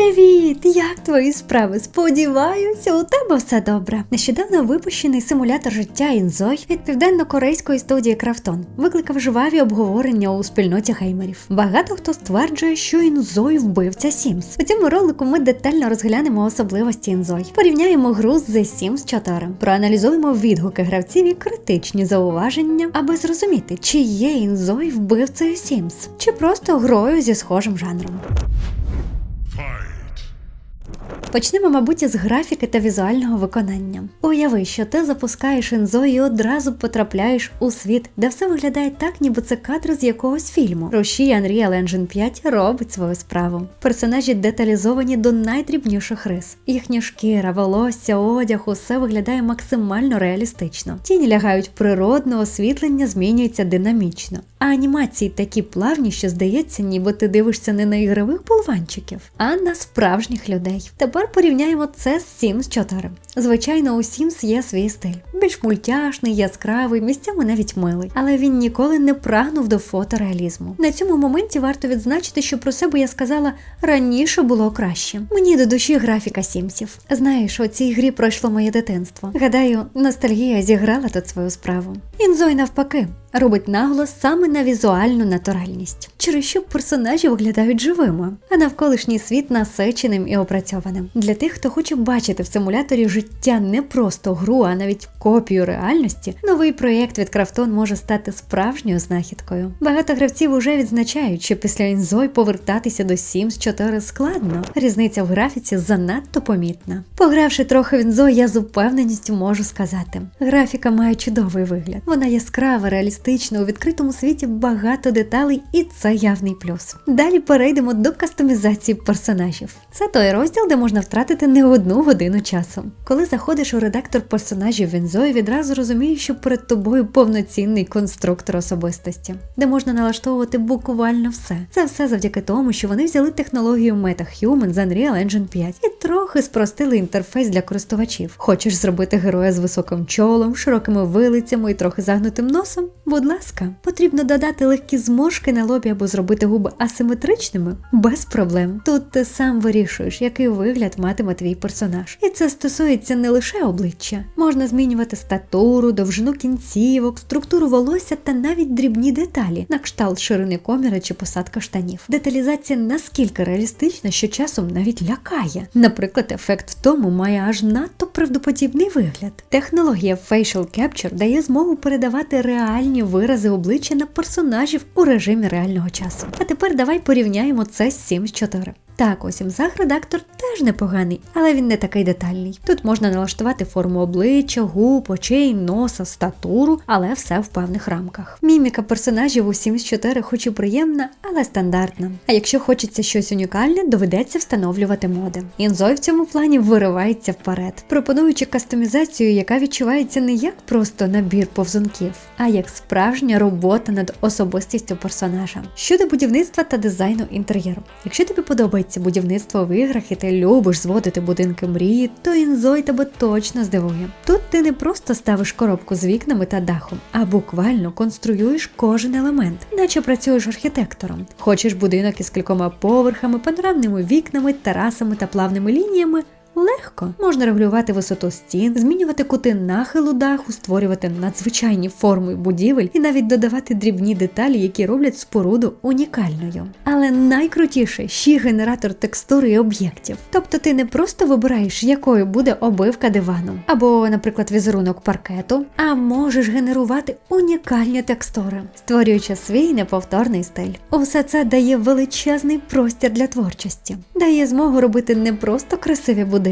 Привіт! Як твої справи? Сподіваюся, у тебе все добре. Нещодавно випущений симулятор життя Інзой від південно-корейської студії Крафтон викликав жваві обговорення у спільноті геймерів. Багато хто стверджує, що Інзой вбивця Сімс. У цьому ролику ми детально розглянемо особливості Інзой, порівняємо гру з The Sims 4, проаналізуємо відгуки гравців і критичні зауваження, аби зрозуміти, чи є Інзой вбивцею Сімс, чи просто грою зі схожим жанром. Почнемо, мабуть, із графіки та візуального виконання. Уяви, що ти запускаєш інзо і одразу потрапляєш у світ, де все виглядає так, ніби це кадр з якогось фільму. Рушій Unreal Engine 5 робить свою справу. Персонажі деталізовані до найдрібніших рис. Їхня шкіра, волосся, одяг, усе виглядає максимально реалістично. Тіні лягають природно, освітлення змінюється динамічно. А анімації такі плавні, що здається, ніби ти дивишся не на ігрових болванчиків, а на справжніх людей. Тепер порівняємо це з Sims 4. Звичайно, у Sims є свій стиль. Більш мультяшний, яскравий, місцями навіть милий, але він ніколи не прагнув до фотореалізму. На цьому моменті варто відзначити, що про себе я сказала раніше було краще. Мені до душі графіка Сімсів. Знаєш, у цій грі пройшло моє дитинство. Гадаю, ностальгія зіграла тут свою справу. Інзой навпаки. Робить наголос саме на візуальну натуральність, через що персонажі виглядають живими, а навколишній світ насиченим і опрацьованим. Для тих, хто хоче бачити в симуляторі життя не просто гру, а навіть копію реальності, новий проєкт від Крафтон може стати справжньою знахідкою. Багато гравців уже відзначають, що після інзой повертатися до Sims 4 складно. Різниця в графіці занадто помітна. Погравши трохи в інзой, я з упевненістю можу сказати: графіка має чудовий вигляд. Вона яскрава, реалістична, у відкритому світі багато деталей, і це явний плюс. Далі перейдемо до кастомізації персонажів. Це той розділ, де можна втратити не одну годину часу. Коли заходиш у редактор персонажів в інзої, відразу розумієш, що перед тобою повноцінний конструктор особистості, де можна налаштовувати буквально все. Це все завдяки тому, що вони взяли технологію MetaHuman з Unreal Engine 5 і трохи спростили інтерфейс для користувачів. Хочеш зробити героя з високим чолом, широкими вилицями і трохи загнутим носом? Будь ласка, потрібно додати легкі зморшки на лобі або зробити губи асиметричними без проблем. Тут ти сам вирішуєш, який вигляд матиме твій персонаж. І це стосується не лише обличчя, можна змінювати статуру, довжину кінцівок, структуру волосся та навіть дрібні деталі, на кшталт ширини коміра чи посадка штанів. Деталізація наскільки реалістична, що часом навіть лякає. Наприклад, ефект в тому має аж надто правдоподібний вигляд. Технологія Facial Capture дає змогу передавати реальні вирази обличчя на персонажів у режимі реального часу. А тепер давай порівняємо це з Sims 4. Так, ось імзах редактор теж непоганий, але він не такий детальний. Тут можна налаштувати форму обличчя, губ, очей, носа, статуру, але все в певних рамках. Міміка персонажів у Sims 4 хоч і приємна, але стандартна. А якщо хочеться щось унікальне, доведеться встановлювати моди. Інзой в цьому плані виривається вперед, пропонуючи кастомізацію, яка відчувається не як просто набір повзунків, а як справжня робота над особистістю персонажа. Щодо будівництва та дизайну інтер'єру. Якщо тобі подобається будівництво в іграх і ти любиш зводити будинки мрії, то інзой тебе точно здивує. Тут ти не просто ставиш коробку з вікнами та дахом, а буквально конструюєш кожен елемент, наче працюєш архітектором. Хочеш будинок із кількома поверхами, панорамними вікнами, терасами та плавними лініями. Легко можна регулювати висоту стін, змінювати кути нахилу даху, створювати надзвичайні форми будівель і навіть додавати дрібні деталі, які роблять споруду унікальною. Але найкрутіше ще генератор текстури і об'єктів. Тобто ти не просто вибираєш, якою буде обивка дивану, або, наприклад, візерунок паркету, а можеш генерувати унікальні текстури, створюючи свій неповторний стиль. Усе це дає величезний простір для творчості, дає змогу робити не просто красиві будинки,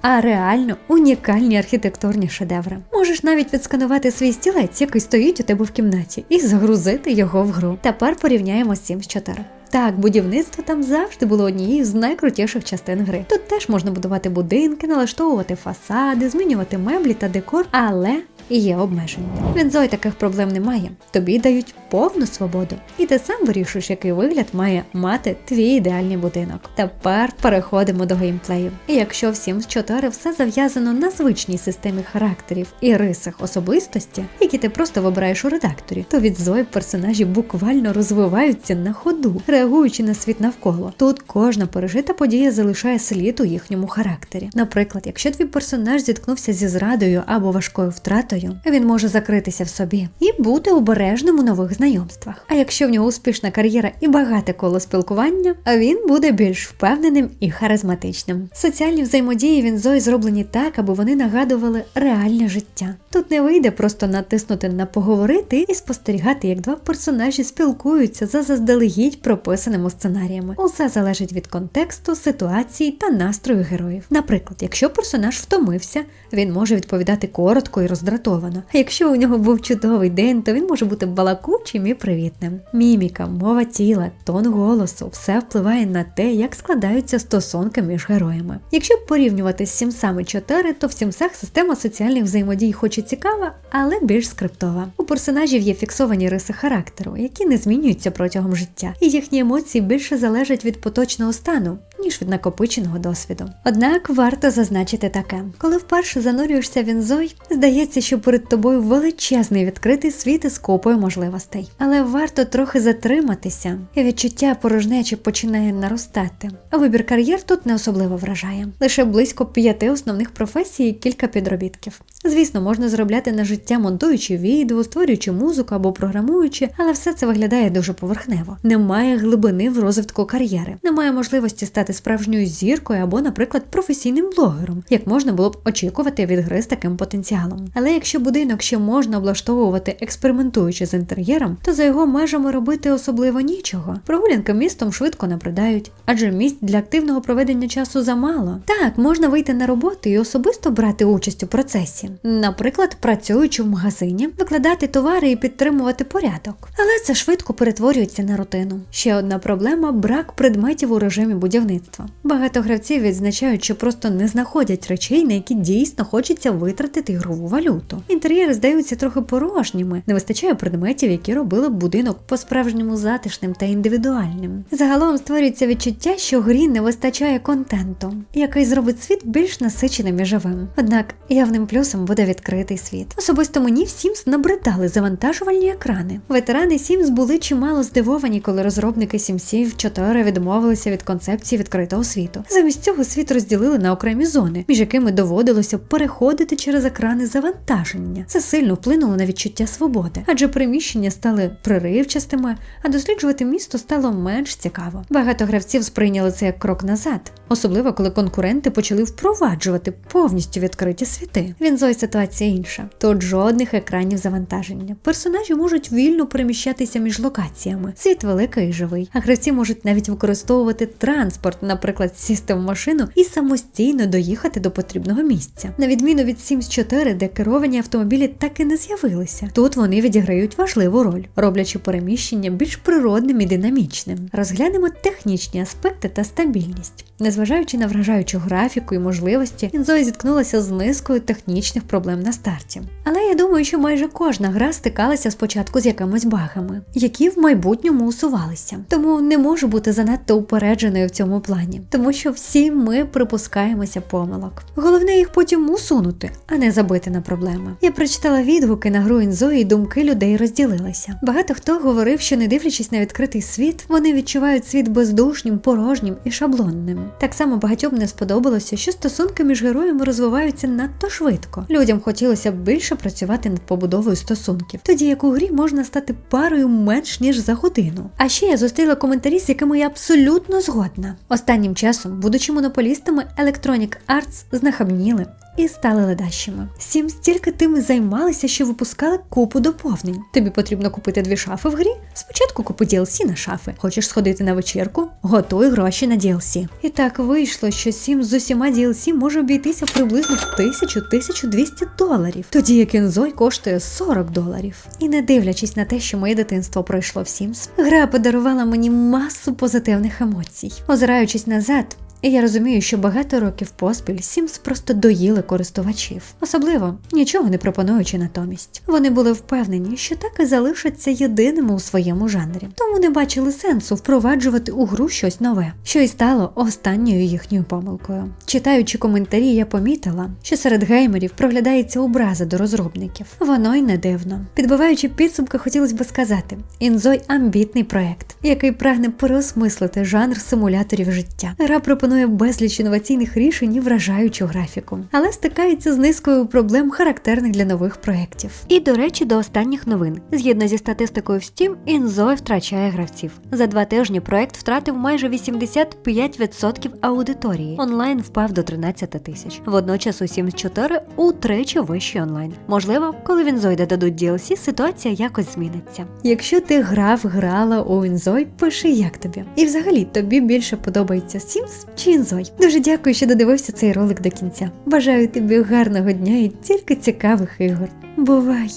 а реально унікальні архітектурні шедеври. Можеш навіть відсканувати свій стілець, який стоїть у тебе в кімнаті, і загрузити його в гру. Тепер порівняємо з Sims 4. Так, будівництво там завжди було однією з найкрутіших частин гри. Тут теж можна будувати будинки, налаштовувати фасади, змінювати меблі та декор, але є обмеження. В Інзой таких проблем немає. Тобі дають повну свободу, і ти сам вирішуєш, який вигляд має мати твій ідеальний будинок. Тепер переходимо до геймплею. І якщо в Sims 4 все зав'язано на звичній системі характерів і рисах особистості, які ти просто вибираєш у редакторі, то від Зої персонажі буквально розвиваються на ходу, реагуючи на світ навколо. Тут кожна пережита подія залишає слід у їхньому характері. Наприклад, якщо твій персонаж зіткнувся зі зрадою або важкою втратою, він може закритися в собі і бути обережним у нових знайомствах. А якщо в нього успішна кар'єра і багате коло спілкування, він буде більш впевненим і харизматичним. Соціальні взаємодії він Зої зроблені так, аби вони нагадували реальне життя. Тут не вийде просто натиснути на поговорити і спостерігати, як два персонажі спілкуються за заздалегідь прописаними сценаріями. Усе залежить від контексту, ситуації та настрою героїв. Наприклад, якщо персонаж втомився, він може відповідати коротко і роздратовано. А якщо у нього був чудовий день, то він може бути балакучим і привітним. Міміка, мова тіла, тон голосу все впливає на те, як складаються стосунки між героями. Якщо порівнювати з Сімсами 4, то в Сімсах система соціальних взаємодій хоч і цікава, але більш скриптова. У персонажів є фіксовані риси характеру, які не змінюються протягом життя, і їхні емоції більше залежать від поточного стану, ніж від накопиченого досвіду. Однак варто зазначити таке: коли вперше занурюєшся в інзой, здається, що перед тобою величезний відкритий світ із купою можливостей. Але варто трохи затриматися, і відчуття порожнечі починає наростати. А вибір кар'єр тут не особливо вражає. Лише близько п'яти основних професій і кілька підробітків. Звісно, можна заробляти на життя монтуючи відео, створюючи музику або програмуючи, але все це виглядає дуже поверхнево. Немає глибини в розвитку кар'єри, немає можливості стати справжньою зіркою або, наприклад, професійним блогером, як можна було б очікувати від гри з таким потенціалом. Але якщо будинок ще можна облаштовувати експериментуючи з інтер'єром, то за його межами робити особливо нічого. Прогулянки містом швидко набридають, адже місць для активного проведення часу замало. Так, можна вийти на роботу і особисто брати участь у процесі, наприклад, працюючи в магазині, викладати товари і підтримувати порядок. Але це швидко перетворюється на рутину. Ще одна проблема брак предметів у режимі будівництва. Багато гравців відзначають, що просто не знаходять речей, на які дійсно хочеться витратити ігрову валюту. Інтер'єри здаються трохи порожніми, не вистачає предметів, які робили б будинок по-справжньому затишним та індивідуальним. Загалом створюється відчуття, що грі не вистачає контенту, який зробить світ більш насиченим і живим. Однак явним плюсом буде відкритий світ. Особисто мені в Sims набридали завантажувальні екрани. Ветерани Sims були чимало здивовані, коли розробники Сімсів 4 відмовилися від концепції відкритого світу. Замість цього світ розділили на окремі зони, між якими доводилося переходити через екрани завантаження. Це сильно вплинуло на відчуття свободи, адже приміщення стали приривчастими, а досліджувати місто стало менш цікаво. Багато гравців сприйняли це як крок назад, особливо коли конкуренти почали впроваджувати повністю відкриті світи. Він зої ситуація інша. Тут жодних екранів завантаження. Персонажі можуть вільно переміщатися між локаціями. Світ великий і живий, а гравці можуть навіть використовувати транспорт, наприклад, сісти в машину і самостійно доїхати до потрібного місця. На відміну від Sims 4, де керовані автомобілі так і не з'явилися. Тут вони відіграють важливу роль, роблячи переміщення більш природним і динамічним. Розглянемо технічні аспекти та стабільність. Незважаючи на вражаючу графіку і можливості, Інзої зіткнулася з низкою технічних проблем на старті. Але я думаю, що майже кожна гра стикалася спочатку з якимись багами, які в майбутньому усувалися. Тому не можу бути занадто упередженою в цьому плані, тому що всі ми припускаємося помилок. Головне їх потім усунути, а не забити на проблеми. Я прочитала відгуки на гру Інзої, і думки людей розділилися. Багато хто говорив, що не дивлячись на відкритий світ, вони відчувають світ бездушнім, порожнім і шаблонним. Так само багатьом не сподобалося, що стосунки між героями розвиваються надто швидко. Людям хотілося б більше працювати над побудовою стосунків, тоді як у грі можна стати парою менш ніж за годину. А ще я зустріла коментарі, з якими я абсолютно згодна. Останнім часом, будучи монополістами, Electronic Arts знахабніли. І стали ледащими. Сім стільки тим займалися, що випускали купу доповнень. Тобі потрібно купити дві шафи в грі. Спочатку купи DLC на шафи. Хочеш сходити на вечірку? Готуй гроші на DLC. І так вийшло, що Сім з усіма DLC може обійтися приблизно в 1000-1200 доларів, тоді як Інзой коштує 40 доларів. І не дивлячись на те, що моє дитинство пройшло в Sims, гра подарувала мені масу позитивних емоцій. Озираючись назад, І я розумію, що багато років поспіль Sims просто доїли користувачів, особливо нічого не пропонуючи натомість. Вони були впевнені, що так і залишаться єдиними у своєму жанрі, тому не бачили сенсу впроваджувати у гру щось нове, що і стало останньою їхньою помилкою. Читаючи коментарі, я помітила, що серед геймерів проглядається образа до розробників. Воно й не дивно. Підбиваючи підсумки, хотілося б сказати: Інзой амбітний проект, який прагне переосмислити жанр симуляторів життя. Гра пропонує безліч інноваційних рішень і вражаючу графіку, але стикається з низкою проблем, характерних для нових проєктів. І до речі, до останніх новин. Згідно зі статистикою в Steam, Інзой втрачає гравців. За два тижні проект втратив майже 85% аудиторії. Онлайн впав до 13 тисяч. Водночас у Sims 4 утричі вищий онлайн. Можливо, коли в Інзой додадуть DLC, ситуація якось зміниться. Якщо ти грав, грала у Інзой, пиши як тобі. І взагалі тобі більше подобається Sims чи Інзой. Дуже дякую, що додивився цей ролик до кінця. Бажаю тобі гарного дня і тільки цікавих ігор. Бувай!